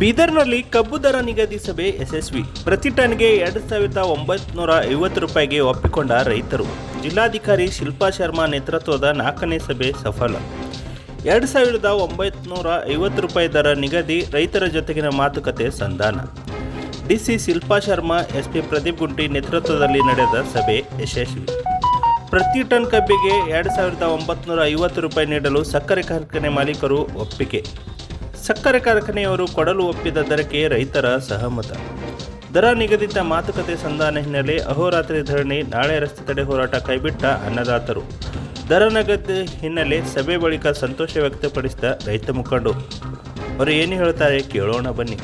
ಬೀದರ್ನಲ್ಲಿ ಕಬ್ಬು ದರ ನಿಗದಿ ಸಭೆ ಯಶಸ್ವಿ. ಪ್ರತಿ ಟನ್ಗೆ ಎರಡು ಸಾವಿರದ ಒಂಬೈನೂರ ಐವತ್ತು ರೂಪಾಯಿಗೆ ಒಪ್ಪಿಕೊಂಡ ರೈತರು. ಜಿಲ್ಲಾಧಿಕಾರಿ ಶಿಲ್ಪಾ ಶರ್ಮಾ ನೇತೃತ್ವದ ನಾಲ್ಕನೇ ಸಭೆ ಸಫಲ. ಎರಡು ಸಾವಿರದ ಒಂಬೈನೂರ ಐವತ್ತು ರೂಪಾಯಿ ದರ ನಿಗದಿ ರೈತರ ಜೊತೆಗಿನ ಮಾತುಕತೆ ಸಂಧಾನ. ಡಿಸಿ ಶಿಲ್ಪಾ ಶರ್ಮಾ, ಎಸ್ಪಿ ಪ್ರದೀಪ್ ಗುಂಟಿ ನೇತೃತ್ವದಲ್ಲಿ ನಡೆದ ಸಭೆ ಯಶಸ್ವಿ. ಪ್ರತಿ ಟನ್ ಕಬ್ಬಿಗೆ ಎರಡು ಸಾವಿರದ ಒಂಬತ್ನೂರ ಐವತ್ತು ರೂಪಾಯಿ ನೀಡಲು ಸಕ್ಕರೆ ಕಾರ್ಖಾನೆ ಮಾಲೀಕರು ಒಪ್ಪಿಗೆ. ಸಕ್ಕರೆ ಕಾರ್ಖಾನೆಯವರು ಕೊಡಲು ಒಪ್ಪಿದ ದರಕ್ಕೆ ರೈತರ ಸಹಮತ. ದರ ನಿಗದಿತ ಮಾತುಕತೆ ಸಂಧಾನ ಹಿನ್ನೆಲೆ ಅಹೋರಾತ್ರಿ ಧರಣಿ, ನಾಳೆ ರಸ್ತೆ ತಡೆ ಹೋರಾಟ ಕೈಬಿಟ್ಟ ಅನ್ನದಾತರು. ದರ ನಿಗದಿ ಹಿನ್ನೆಲೆ ಸಭೆ ಬಳಿಕ ಸಂತೋಷ ವ್ಯಕ್ತಪಡಿಸಿದ ರೈತ ಮುಖಂಡು. ಅವರು ಏನು ಹೇಳ್ತಾರೆ ಕೇಳೋಣ ಬನ್ನಿ.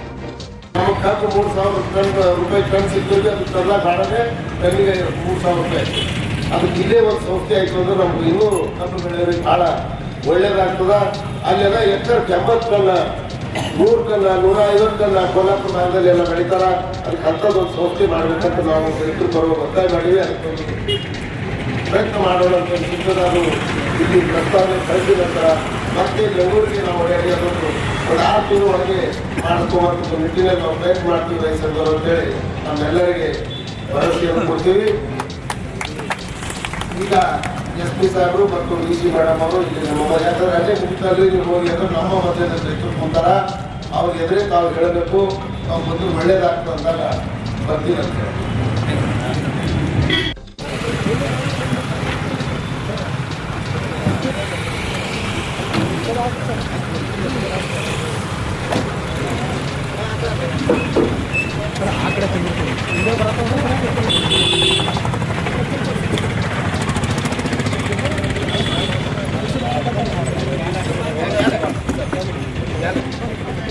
ಅದು ಇಲ್ಲೇ ಒಂದು ಸಂಸ್ಥೆ ಆಯಿತು ಅಂದ್ರೆ ನಮ್ಗೆ ಇನ್ನೂ ಕಬ್ಬು ಬೆಳೆಯೋರಿಗೆ ಭಾಳ ಒಳ್ಳೇದಾಗ್ತದ? ಅಲ್ಲೆಲ್ಲ ಎಷ್ಟು ಎಂಬತ್ತು ಕಲ್ಲ, ನೂರು ಕನ್ನ ನೂರ ಐವತ್ತು ಕಲ್ಲ ಕೊಲ್ಲಾಪುರ ಭಾಗದಲ್ಲಿ ಎಲ್ಲ ಬೆಳಿತಾರ ಅದಕ್ಕೆ ಅಂಥದ್ದೊಂದು ಸಂಸ್ಥೆ ಮಾಡ್ಬೇಕಂತ ನಾವು ರೈತರು ಬರುವ ಒತ್ತಾಯ ಮಾಡಿವಿ ಅದಕ್ಕೆ ಪ್ರಯತ್ನ ಮಾಡೋಣ ಅಂತ ಅದು ಇಲ್ಲಿ ಪ್ರಸ್ತಾವನೆ ಕಳಿಸಿದ ನಂತರ ಮತ್ತೆ ಬೆಂಗಳೂರಿಗೆ ನಾವು ಒಳ್ಳೆಯದು ಒಂದು ಆರು ತಿಂಗಳು ಒಳಗೆ ಮಾಡ್ಕೋಬಾರ್ದು ನಿಟ್ಟಿನಲ್ಲಿ ನಾವು ಪ್ರಯತ್ನ ಮಾಡ್ತೀವಿ ರೈತರು ಅಂತೇಳಿ. ನಮ್ಮೆಲ್ಲರಿಗೆ ಭರವಸೆಯನ್ನು ಕೊಡ್ತೀವಿ. ಈಗ ಎಸ್ ಪಿ ಸಾಹೇಬರು ಮತ್ತು ಡಿ ಸಿ ಮೇಡಮ್ ಅವರು ಇಲ್ಲಿ ಯಾಕಂದ್ರೆ ಅಲ್ಲೇ ಗುಂಪಲ್ಲಿ ನೀವು ಹೋಗಿ ಅಂದ್ರೆ ನಮ್ಮ ಮಧ್ಯದ ರೈತರು ಕುಂತಾರ ಅವ್ರಿಗೆ ಎದುರೇ ತಾವು ಹೇಳಬೇಕು ನಾವು ಬಂದು ಒಳ್ಳೇದಾಗ್ತದೆ ಅಂದಾಗ ಬರ್ತೀನಿ ಅಂತ ಹೇಳಿ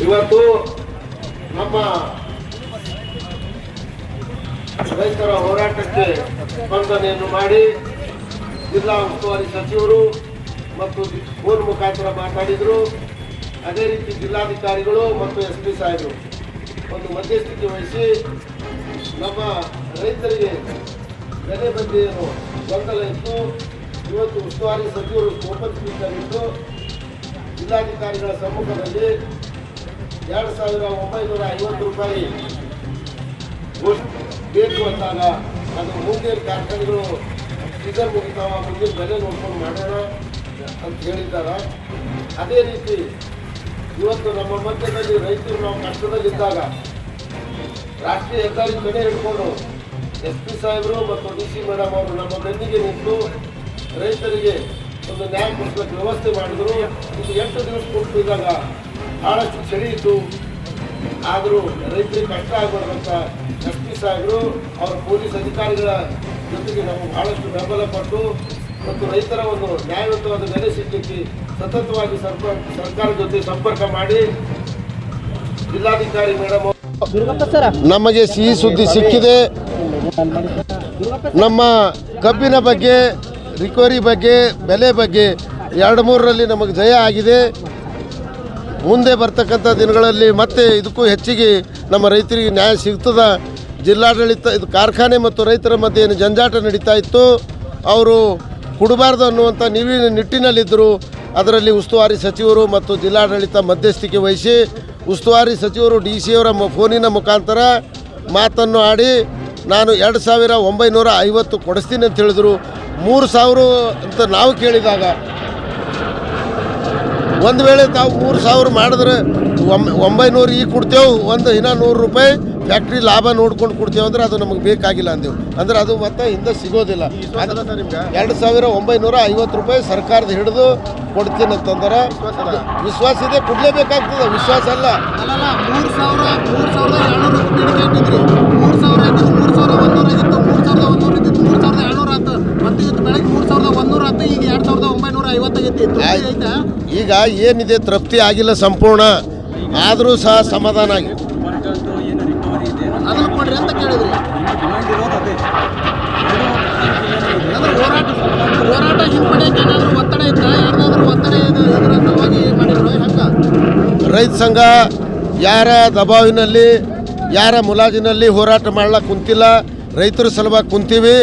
ಇವತ್ತು ನಮ್ಮ ರೈತರ ಹೋರಾಟಕ್ಕೆ ಸ್ಪಂದನೆಯನ್ನು ಮಾಡಿ ಜಿಲ್ಲಾ ಉಸ್ತುವಾರಿ ಸಚಿವರು ಮತ್ತು ಫೋನ್ ಮುಖಾಂತರ ಮಾತಾಡಿದರು. ಅದೇ ರೀತಿ ಜಿಲ್ಲಾಧಿಕಾರಿಗಳು ಮತ್ತು ಎಸ್ ಪಿ ಸಾಹೇಬರು ಒಂದು ಮಧ್ಯಸ್ಥಿಕೆ ವಹಿಸಿ ನಮ್ಮ ರೈತರಿಗೆ ಬೆಲೆ ಬಗ್ಗೆ ಏನು ಗೊಂದಲ ಇತ್ತು. ಇವತ್ತು ಉಸ್ತುವಾರಿ ಸಚಿವರು ಓಪನ್ ಸ್ಪೀಕರ್ ಜಿಲ್ಲಾಧಿಕಾರಿಗಳ ಸಮ್ಮುಖದಲ್ಲಿ ಎರಡು ಸಾವಿರ ಒಂಬೈನೂರ ಐವತ್ತು ರೂಪಾಯಿ ಘೋಷ- ಬೇಕು ಅಂದಾಗ ಅದು ಮುಂದಿನ ಕಾರ್ಖಾನೆಗಳು ಸೀಸನ್ ಮುಗಿತಾವ ಮುಂದಿನ ಬೆಲೆ ನೋಡ್ಕೊಂಡು ಮಾಡೋಣ ಅಂತ ಹೇಳಿದ್ದಾರೆ. ಅದೇ ರೀತಿ ಇವತ್ತು ನಮ್ಮ ಮಧ್ಯದಲ್ಲಿ ರೈತರು ನಾವು ಕಷ್ಟದಲ್ಲಿದ್ದಾಗ ರಾಷ್ಟ್ರೀಯ ಹೆದ್ದಾರಿ ಕಡೆ ಹಿಡ್ಕೊಂಡು ಎಸ್ ಪಿ ಸಾಹೇಬರು ಮತ್ತು ಡಿ ಸಿ ಮೇಡಮ್ ಅವರು ನಮ್ಮ ಬೆನ್ನಿಗೆ ನಿಂತು ರೈತರಿಗೆ ಒಂದು ನ್ಯಾಯ ಕೊಡಿಸ್ಬೇಕು ವ್ಯವಸ್ಥೆ ಮಾಡಿದ್ರು. ಇದು ಎಂಟು ದಿವಸ ಕೊಟ್ಟಿದ್ದಾಗ ಭಾಳಷ್ಟು ಚಳಿ ಇತ್ತು. ಆದರೂ ರೈತರಿಗೆ ಕಷ್ಟ ಆಗ್ಬಾರ್ದಂತ ಶಕ್ತಿ ಪಿ ಅವರ ಪೊಲೀಸ್ ಅಧಿಕಾರಿಗಳ ಜೊತೆಗೆ ನಾವು ಬಹಳಷ್ಟು ಬೆಂಬಲ ಪಟ್ಟು ಮತ್ತು ರೈತರ ಒಂದು ನ್ಯಾಯಯುತವಾದ ಬೆಲೆ ಸಿಗಲಿಕ್ಕೆ ಸತತವಾಗಿ ಸರ್ಕಾರ ಸರ್ಕಾರದ ಜೊತೆ ಸಂಪರ್ಕ ಮಾಡಿ ಜಿಲ್ಲಾಧಿಕಾರಿ ಮೇಡಮ್ ನಮಗೆ ಸಿಹಿ ಸುದ್ದಿ ಸಿಕ್ಕಿದೆ. ನಮ್ಮ ಕಬ್ಬಿನ ಬಗ್ಗೆ ರಿಕವರಿ ಬಗ್ಗೆ ಬೆಲೆ ಬಗ್ಗೆ ಎರಡು ಮೂರರಲ್ಲಿ ನಮಗೆ ಜಯ ಆಗಿದೆ. ಮುಂದೆ ಬರ್ತಕ್ಕಂಥ ದಿನಗಳಲ್ಲಿ ಮತ್ತೆ ಇದಕ್ಕೂ ಹೆಚ್ಚಿಗೆ ನಮ್ಮ ರೈತರಿಗೆ ನ್ಯಾಯ ಸಿಗ್ತದ. ಜಿಲ್ಲಾಡಳಿತ, ಇದು ಕಾರ್ಖಾನೆ ಮತ್ತು ರೈತರ ಮಧ್ಯೆ ಏನು ಜಂಜಾಟ ನಡೀತಾ ಇತ್ತು, ಅವರು ಕೊಡಬಾರ್ದು ಅನ್ನುವಂಥ ನಿವಿ ನಿಟ್ಟಿನಲ್ಲಿದ್ದರು. ಅದರಲ್ಲಿ ಉಸ್ತುವಾರಿ ಸಚಿವರು ಮತ್ತು ಜಿಲ್ಲಾಡಳಿತ ಮಧ್ಯಸ್ಥಿಕೆ ವಹಿಸಿ, ಉಸ್ತುವಾರಿ ಸಚಿವರು ಡಿ ಸಿ ಅವರ ಫೋನಿನ ಮುಖಾಂತರ ಮಾತನ್ನು ಆಡಿ, ನಾನು ಎರಡು ಸಾವಿರ ಒಂಬೈನೂರ ಐವತ್ತು ಕೊಡಿಸ್ತೀನಿ ಅಂತ ಹೇಳಿದರು. ಮೂರು ಸಾವಿರ ಅಂತ ನಾವು ಕೇಳಿದಾಗ ಒಂದು ವೇಳೆ ತಾವು ಮೂರು ಸಾವಿರ ಮಾಡಿದ್ರೆ ಒಂಬೈನೂರು ಈಗ ಕೊಡ್ತೇವೆ ಒಂದು ಇನ್ನೂ ನೂರು ರೂಪಾಯಿ ಫ್ಯಾಕ್ಟ್ರಿ ಲಾಭ ನೋಡ್ಕೊಂಡು ಕೊಡ್ತೇವೆ ಅಂದ್ರೆ ಅದು ನಮಗೆ ಬೇಕಾಗಿಲ್ಲ ಅಂದೇವು. ಅಂದ್ರೆ ಅದು ಮತ್ತೆ ಹಿಂದೆ ಸಿಗೋದಿಲ್ಲ. ಎರಡು ಸಾವಿರ ಒಂಬೈನೂರ ಐವತ್ತು ರೂಪಾಯಿ ಸರ್ಕಾರದ ಹಿಡಿದು ಕೊಡ್ತೀನಿ ಅಂತಂದ್ರೆ ವಿಶ್ವಾಸ ಇದೆ ಕೊಡಲೇಬೇಕಾಗ್ತದೆ ವಿಶ್ವಾಸ ಅಲ್ಲ. ಅಲ್ಲಲ್ಲ ಮೂರು ಸಾವಿರ ಮೂರು ಸಾವಿರದ ಏಳ್ನೂರು ಬೇಡಿಕೆ ಇಟ್ಟಿದ್ರಿ ಮೂರು ಸಾವಿರ ಇದ್ದಿದ್ದು ಮೂರು ಸಾವಿರದ ಒಂದೂರ ಇದ್ದಿತ್ತು ಮೂರು ಸಾವಿರದ ಒಂದೂರ ಇದ್ದಿತ್ತು ಮೂರು ಸಾವಿರದ ಏಳ್ನೂರ ಆತು ಮತ್ತೆ ಇವತ್ತು ಬೆಳಗ್ಗೆ ಮೂರು ಸಾವಿರದ ಒಂದೂರ ಆತು ಈಗ ಎರಡು ಸಾವಿರದ ಒಂಬೈನೂರ ಐವತ್ತೈತಿ ಆಯ್ತು. ಐತಾ ಈಗ ಏನಿದೆ ತೃಪ್ತಿ ಆಗಿಲ್ಲ ಸಂಪೂರ್ಣ ಆದರೂ ಸಹ ಸಮಾಧಾನ ಆಗಿ ರೈತ ಸಂಘ ಯಾರ ದಬಾವಿನಲ್ಲಿ ಯಾರ ಮುಲಾಜಿನಲ್ಲಿ ಹೋರಾಟ ಮಾಡ್ಲಾಕ ಕುಂತಿಲ್ಲ ರೈತರ ಸಲುವಾಗಿ ಕುಂತೀವಿ.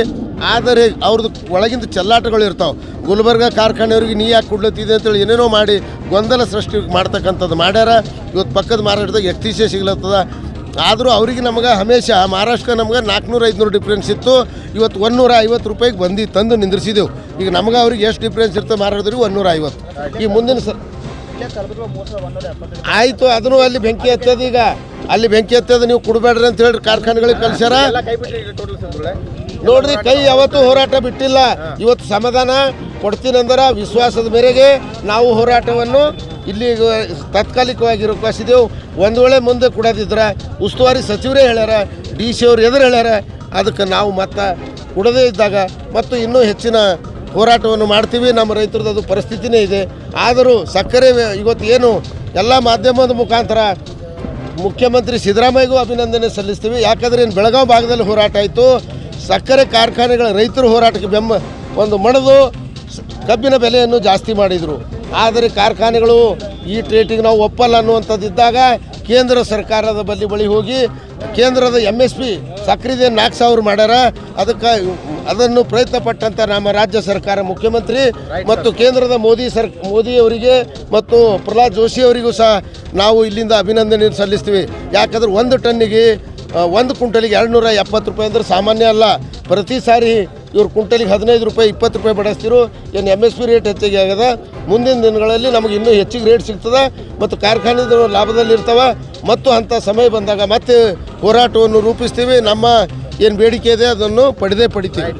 ಆದರೆ ಅವ್ರದ್ದು ಒಳಗಿಂದ ಚಲ್ಲಾಟಗಳು ಇರ್ತಾವೆ. ಗುಲ್ಬರ್ಗ ಕಾರ್ಖಾನೆಯವ್ರಿಗೆ ನೀ ಯಾಕೆ ಕೊಡ್ಲತ್ತಿದೆ ಅಂತೇಳಿ ಏನೇನೋ ಮಾಡಿ ಗೊಂದಲ ಸೃಷ್ಟಿ ಮಾಡ್ತಕ್ಕಂಥದ್ದು ಮಾಡ್ಯಾರ. ಇವತ್ತು ಪಕ್ಕದ ಮಾರಾಟದಾಗ ಎಕ್ತಿಸೇ ಸಿಗ್ಲತ್ತದ. ಆದರೂ ಅವರಿಗೆ ನಮಗೆ ಹಮೇಶ, ಮಹಾರಾಷ್ಟ್ರ ನಮ್ಗೆ ನಾಲ್ಕುನೂರು ಐದುನೂರು ಡಿಫ್ರೆನ್ಸ್ ಇತ್ತು. ಇವತ್ತು ಒಂದೂರ ಐವತ್ತು ರೂಪಾಯಿಗೆ ಬಂದು ತಂದು ನಿಂದ್ರಿಸಿದೆವು. ಈಗ ನಮ್ಗೆ ಅವ್ರಿಗೆ ಎಷ್ಟು ಡಿಫ್ರೆನ್ಸ್ ಇರ್ತದೆ ಮಾರಾಡಿದ್ರಿ ಒಂದೂರ ಐವತ್ತು. ಈ ಮುಂದಿನ ಸ ಆಯಿತು, ಅದನ್ನು ಅಲ್ಲಿ ಬೆಂಕಿ ಹತ್ತದ ಈಗ. ಅಲ್ಲಿ ಬೆಂಕಿ ಹತ್ತದ ನೀವು ಕೊಡಬೇಡ್ರಿ ಅಂತ ಹೇಳಿ ಕಾರ್ಖಾನೆಗಳಿಗೆ ಕಳ್ಸ್ಯಾರ. ನೋಡ್ರಿ, ಕೈ ಯಾವತ್ತೂ ಹೋರಾಟ ಬಿಟ್ಟಿಲ್ಲ. ಇವತ್ತು ಸಮಾಧಾನ ಕೊಡ್ತೀನಂದ್ರೆ ವಿಶ್ವಾಸದ ಮೇರೆಗೆ ನಾವು ಹೋರಾಟವನ್ನು ಇಲ್ಲಿ ತಾತ್ಕಾಲಿಕವಾಗಿ ರೂಪಿಸಿದೆವು ಒಂದು ವೇಳೆ ಮುಂದೆ ಕೊಡೋದಿದ್ರೆ ಉಸ್ತುವಾರಿ ಸಚಿವರೇ ಹೇಳ್ಯಾರ, ಡಿ ಸಿ ಅವ್ರು ಎದುರು ಹೇಳ್ಯಾರ, ಅದಕ್ಕೆ ನಾವು ಮತ್ತೆ ಕೊಡದೇ ಇದ್ದಾಗ ಮತ್ತು ಇನ್ನೂ ಹೆಚ್ಚಿನ ಹೋರಾಟವನ್ನು ಮಾಡ್ತೀವಿ. ನಮ್ಮ ರೈತರದ್ದು ಅದು ಪರಿಸ್ಥಿತಿನೇ ಇದೆ. ಆದರೂ ಸಕ್ಕರೆ ಇವತ್ತು ಏನು ಎಲ್ಲ ಮಾಧ್ಯಮದ ಮುಖಾಂತರ ಮುಖ್ಯಮಂತ್ರಿ ಸಿದ್ದರಾಮಯ್ಯಗೂ ಅಭಿನಂದನೆ ಸಲ್ಲಿಸ್ತೀವಿ. ಯಾಕಂದರೆ ಇನ್ನು ಬೆಳಗಾವಿ ಭಾಗದಲ್ಲಿ ಹೋರಾಟ ಆಯಿತು. ಸಕ್ಕರೆ ಕಾರ್ಖಾನೆಗಳ ರೈತರ ಹೋರಾಟಕ್ಕೆ ಬೆಂಬ ಒಂದು ಮಣದು ಕಬ್ಬಿನ ಬೆಲೆಯನ್ನು ಜಾಸ್ತಿ ಮಾಡಿದರು. ಆದರೆ ಕಾರ್ಖಾನೆಗಳು ಈ ಟ್ರೇಟಿಗೆ ನಾವು ಒಪ್ಪಲ್ಲ ಅನ್ನುವಂಥದ್ದಿದ್ದಾಗ ಕೇಂದ್ರ ಸರ್ಕಾರದ ಬಳಿ ಬಳಿ ಹೋಗಿ ಕೇಂದ್ರದ ಎಂ ಎಸ್ ಪಿ ಸಕ್ರಿದೆ ನಾಲ್ಕು ಸಾವಿರ ಮಾಡ್ಯಾರ. ಅದಕ್ಕೆ ಅದನ್ನು ಪ್ರಯತ್ನ ಪಟ್ಟಂಥ ನಮ್ಮ ರಾಜ್ಯ ಸರ್ಕಾರ ಮುಖ್ಯಮಂತ್ರಿ ಮತ್ತು ಕೇಂದ್ರದ ಮೋದಿ ಸರ್ ಮೋದಿಯವರಿಗೆ ಮತ್ತು ಪ್ರಹ್ಲಾದ್ ಜೋಶಿ ಅವರಿಗೂ ಸಹ ನಾವು ಇಲ್ಲಿಂದ ಅಭಿನಂದನೆ ಸಲ್ಲಿಸ್ತೀವಿ. ಯಾಕಂದ್ರೆ ಒಂದು ಟನ್ನಿಗೆ ಒಂದು ಕುಂಟಲಿಗೆ ಎರಡು ಎಪ್ಪತ್ತು ರೂಪಾಯಿ ಅಂದ್ರೆ ಸಾಮಾನ್ಯ ಅಲ್ಲ. ಪ್ರತಿ ಸಾರಿ ಇವ್ರು ಕುಂಟಲಿಗೆ ಹದಿನೈದು ರೂಪಾಯಿ, ಇಪ್ಪತ್ತು ರೂಪಾಯಿ ಬಡಿಸ್ತಿರು ಏನು ಎಂ ಎಸ್ ಪಿ ರೇಟ್ ಹೆಚ್ಚಿಗೆ ಆಗ್ಯದ ಮುಂದಿನ ದಿನಗಳಲ್ಲಿ ನಮಗೆ ಇನ್ನೂ ಹೆಚ್ಚಿಗೆ ರೇಟ್ ಸಿಗ್ತದೆ ಮತ್ತು ಕಾರ್ಖಾನೆಗಳು ಲಾಭದಲ್ಲಿರ್ತವೆ ಮತ್ತು ಅಂಥ ಸಮಯ ಬಂದಾಗ ಮತ್ತೆ ಹೋರಾಟವನ್ನು ರೂಪಿಸ್ತೀವಿ. ನಮ್ಮ ಏನು ಬೇಡಿಕೆ ಇದೆ ಅದನ್ನು ಪಡೆದೇ ಪಡಿತೀವಿ.